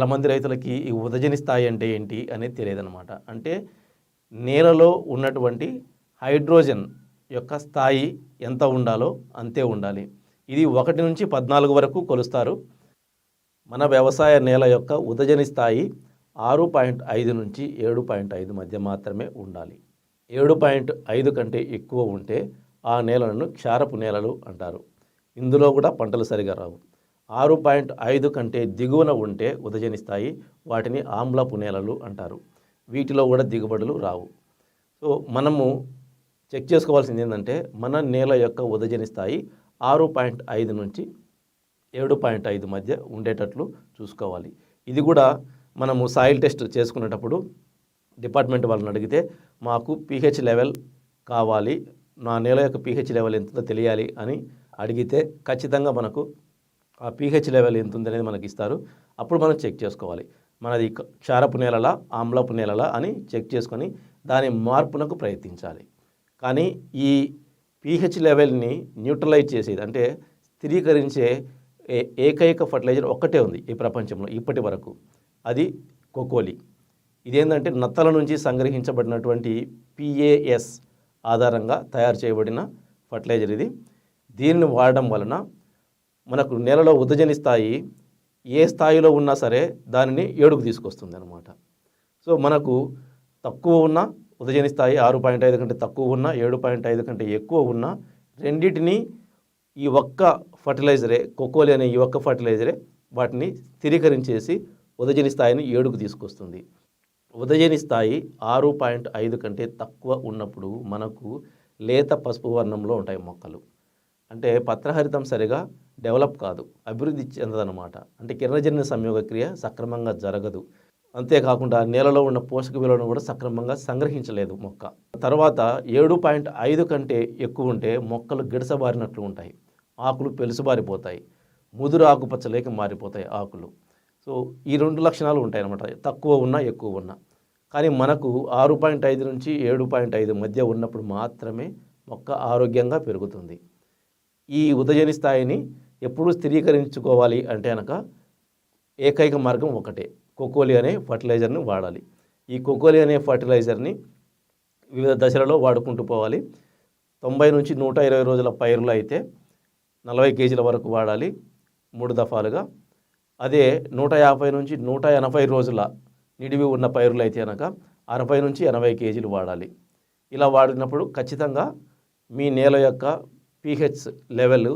చాలామంది రైతులకి ఈ ఉదజని స్థాయి అంటే ఏంటి అనేది తెలియదన్నమాట. అంటే నేలలో ఉన్నటువంటి హైడ్రోజన్ యొక్క స్థాయి ఎంత ఉండాలో అంతే ఉండాలి. ఇది ఒకటి నుంచి పద్నాలుగు వరకు కొలుస్తారు. మన వ్యవసాయ నేల యొక్క ఉదజని స్థాయి ఆరు పాయింట్ ఐదు నుంచి ఏడు పాయింట్ ఐదు మధ్య మాత్రమే ఉండాలి. ఏడు పాయింట్ ఐదు కంటే ఎక్కువ ఉంటే ఆ నేలను క్షారపు నేలలు అంటారు. ఇందులో కూడా పంటలు సరిగా రావు. ఆరు పాయింట్ ఐదు కంటే దిగువన ఉంటే ఉదజనిస్తాయి. వాటిని ఆమ్లపు నేలలు అంటారు. వీటిలో కూడా దిగుబడులు రావు. సో మనము చెక్ చేసుకోవాల్సింది ఏంటంటే మన నేల యొక్క ఉదజని స్థాయి ఆరు పాయింట్ ఐదు నుంచి ఏడు పాయింట్ ఐదు మధ్య ఉండేటట్లు చూసుకోవాలి. ఇది కూడా మనము సాయిల్ టెస్ట్ చేసుకునేటప్పుడు డిపార్ట్మెంట్ వాళ్ళని అడిగితే మాకు పీహెచ్ లెవెల్ కావాలి. నా నేల యొక్క పీహెచ్ లెవెల్ ఎంతో తెలియాలి అని అడిగితే ఖచ్చితంగా మనకు ఆ పీహెచ్ లెవెల్ ఎంత ఉంది అనేది మనకి ఇస్తారు అప్పుడు మనం చెక్ చేసుకోవాలి. మనది క్షారపు నేలలా ఆమ్లపు నేలలా అని చెక్ చేసుకొని దాని మార్పునకు ప్రయత్నించాలి. కానీ ఈ పీహెచ్ లెవెల్ని న్యూట్రలైజ్ చేసేది అంటే స్థిరీకరించే ఏ- ఏకైక ఫర్టిలైజర్ ఒక్కటే ఉంది ఈ ప్రపంచంలో ఇప్పటి వరకు. అది కోకోలి. ఇదేంటంటే నత్తల నుంచి సంగ్రహించబడినటువంటి పిఏఎస్ ఆధారంగా తయారు చేయబడిన ఫర్టిలైజర్ ఇది. దీనిని వాడడం వలన మనకు నెలలో ఉదజని స్థాయి ఏ స్థాయిలో ఉన్నా సరే దానిని ఏడుకు తీసుకొస్తుంది అనమాట సో మనకు తక్కువ ఉన్న ఉదజని స్థాయి ఆరు పాయింట్ ఐదు కంటే తక్కువ ఉన్న ఏడు పాయింట్ ఐదు కంటే ఎక్కువ ఉన్న రెండింటిని ఈ ఒక్క ఫర్టిలైజరే కొక్కోలి అనే ఈ ఒక్క ఫర్టిలైజరే వాటిని స్థిరీకరించేసి ఉదజని స్థాయిని ఏడుకు తీసుకొస్తుంది. ఉదజని స్థాయి ఆరు పాయింట్ ఐదు కంటే తక్కువ ఉన్నప్పుడు మనకు లేత పసుపు వర్ణంలో ఉంటాయి మొక్కలు. అంటే పత్రహరితం సరిగా డెవలప్ కాదు అభివృద్ధి చెందదనమాట అంటే కిరణజన్య సంయోగ క్రియ సక్రమంగా జరగదు. అంతేకాకుండా నేలలో ఉన్న పోషక విలువలను కూడా సక్రమంగా సంగ్రహించలేదు మొక్క. తర్వాత ఏడు పాయింట్ ఐదు కంటే ఎక్కువ ఉంటే మొక్కలు గిడసబారినట్లు ఉంటాయి. ఆకులు పెలుసుబారిపోతాయి. ముదురు ఆకుపచ్చలేక మారిపోతాయి ఆకులు. సో ఈ రెండు లక్షణాలు ఉంటాయి అన్నమాట తక్కువ ఉన్నా ఎక్కువ ఉన్నా. కానీ మనకు ఆరు పాయింట్ ఐదు నుంచి ఏడు పాయింట్ ఐదు మధ్య ఉన్నప్పుడు మాత్రమే మొక్క ఆరోగ్యంగా పెరుగుతుంది. ఈ ఉదజని స్థాయిని ఎప్పుడు స్థిరీకరించుకోవాలి అంటే కనుక ఏకైక మార్గం ఒకటే. కోకోలి అనే ఫర్టిలైజర్ని వాడాలి. ఈ కోకోలి అనే ఫర్టిలైజర్ని వివిధ దశలలో వాడుకుంటూ పోవాలి. తొంభై నుంచి నూట ఇరవై రోజుల పైరులు అయితే నలభై కేజీల వరకు వాడాలి మూడు దఫాలుగా. అదే నూట యాభై నుంచి నూట ఎనభై రోజుల నిడివి ఉన్న పైరులు అయితే కనుక అరవై నుంచి ఎనభై కేజీలు వాడాలి. ఇలా వాడినప్పుడు ఖచ్చితంగా మీ నేల యొక్క పీహెచ్ లెవెల్